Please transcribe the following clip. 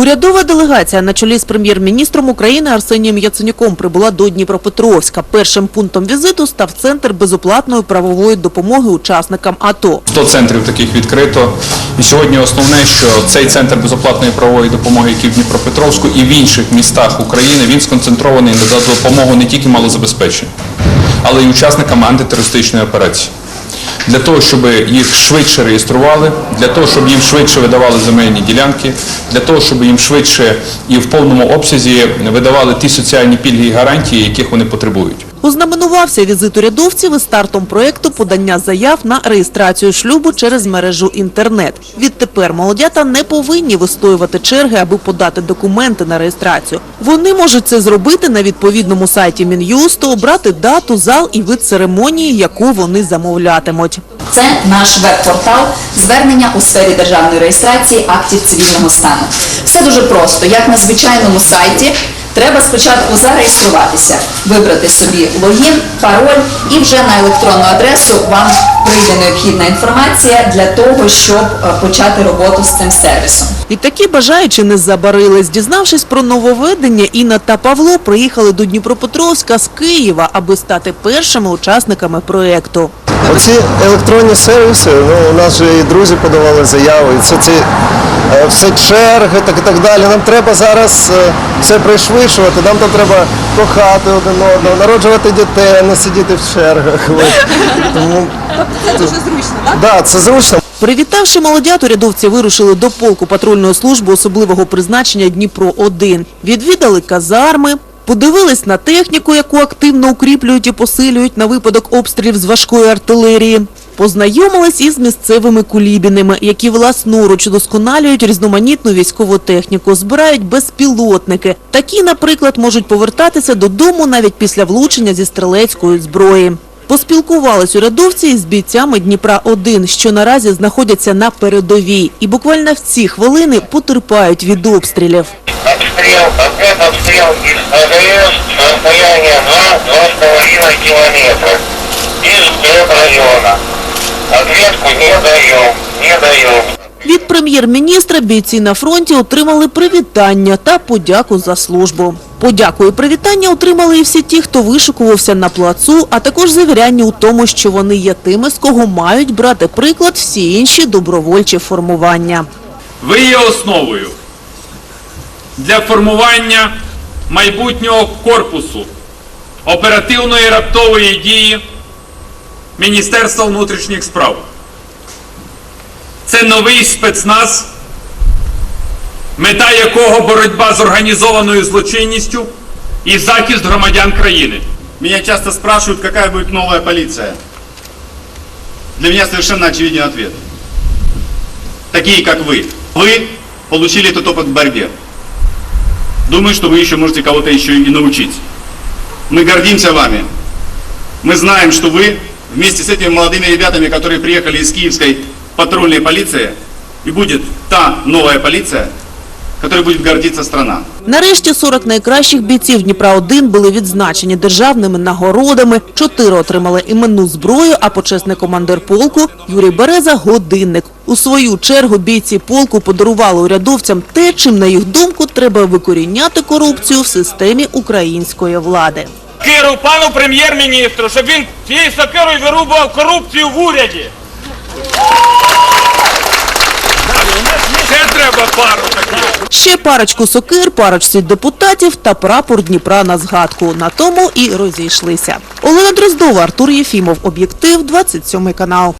Урядова делегація на чолі з прем'єр-міністром України Арсенієм Яценюком прибула до Дніпропетровська. Першим пунктом візиту став центр безоплатної правової допомоги учасникам АТО. 100 центрів таких відкрито. І сьогодні основне, що цей центр безоплатної правової допомоги, який в Дніпропетровську і в інших містах України, він сконцентрований на допомогу не тільки малозабезпеченим, але й учасникам антитерористичної операції. Для того, щоб їх швидше реєстрували, для того, щоб їм швидше видавали земельні ділянки, для того, щоб їм швидше і в повному обсязі видавали ті соціальні пільги і гарантії, яких вони потребують. Ознаменувався візит урядовців із стартом проєкту подання заяв на реєстрацію шлюбу через мережу інтернет. Відтепер молодята не повинні вистоювати черги, аби подати документи на реєстрацію. Вони можуть це зробити на відповідному сайті Мін'юсту, обрати дату, зал і вид церемонії, яку вони замовлятимуть. Це наш веб-портал звернення у сфері державної реєстрації актів цивільного стану. Все дуже просто. Як на звичайному сайті, треба спочатку зареєструватися, вибрати собі логін, пароль і вже на електронну адресу вам прийде необхідна інформація для того, щоб е, почати роботу з цим сервісом. І такі бажаючі не забарились. Дізнавшись про нововведення, Інна та Павло приїхали до Дніпропетровська з Києва, аби стати першими учасниками проєкту. Оці електронні сервіси, ну у нас же і друзі подавали заяви, і це ці е, все черги, так і так далі. Нам треба зараз е, все пришвидшувати, нам там треба кохати один одного, народжувати дітей, а не сидіти в чергах. Тому це дуже зручно, так? Да, це зручно. Привітавши молодят, урядовці вирушили до полку патрульної служби особливого призначення Дніпро-1. Відвідали казарми, подивились на техніку, яку активно укріплюють і посилюють на випадок обстрілів з важкої артилерії. Познайомились із місцевими кулібінами, які власноруч досконалюють різноманітну військову техніку, збирають безпілотники. Такі, наприклад, можуть повертатися додому навіть після влучення зі стрілецької зброї. Поспілкувались урядовці із бійцями Дніпра-1, що наразі знаходяться на передовій. І буквально в ці хвилини потерпають від обстрілів. Обстрел, опять обстрел из АГС с 2-2,5 километра из района. Ответку не даем, не даем. Від прем'єр-міністра бійці на фронті отримали привітання та подяку за службу. Подяку і привітання отримали і всі ті, хто вишукувався на плацу, а також завіряння у тому, що вони є тими, з кого мають брати приклад всі інші добровольчі формування. Ви є основою для формування майбутнього корпусу оперативної раптової дії Міністерства внутрішніх справ. Це новий спецназ, мета якого боротьба з організованою злочинністю і захист громадян країни. Меня часто спрашивают, какая будет новая полиция. Для меня совершенно очевиден ответ. Такие, как вы. Вы получили этот опыт в борьбе. Думаю, что вы еще можете кого-то еще и научить. Мы гордимся вами. Мы знаем, что вы вместе с этими молодыми ребятами, которые приехали из киевской патрульной полиции, и будет та новая полиция, которой будет гордиться страна. Нарешті 40 найкращих бійців Дніпра-1 були відзначені державними нагородами. Чотири отримали іменну зброю, а почесний командир полку Юрій Береза – годинник. У свою чергу бійці полку подарували урядовцям те, чим, на їх думку, треба викоріняти корупцію в системі української влади. Киру пану прем'єр-міністру, щоб він цією сокирою вирубував корупцію в уряді. Ще. Ще парочку сокир, парочці депутатів та прапор Дніпра на згадку. На тому і розійшлися. Олена Дроздова, Артур Єфімов. Об'єктив, 27 канал.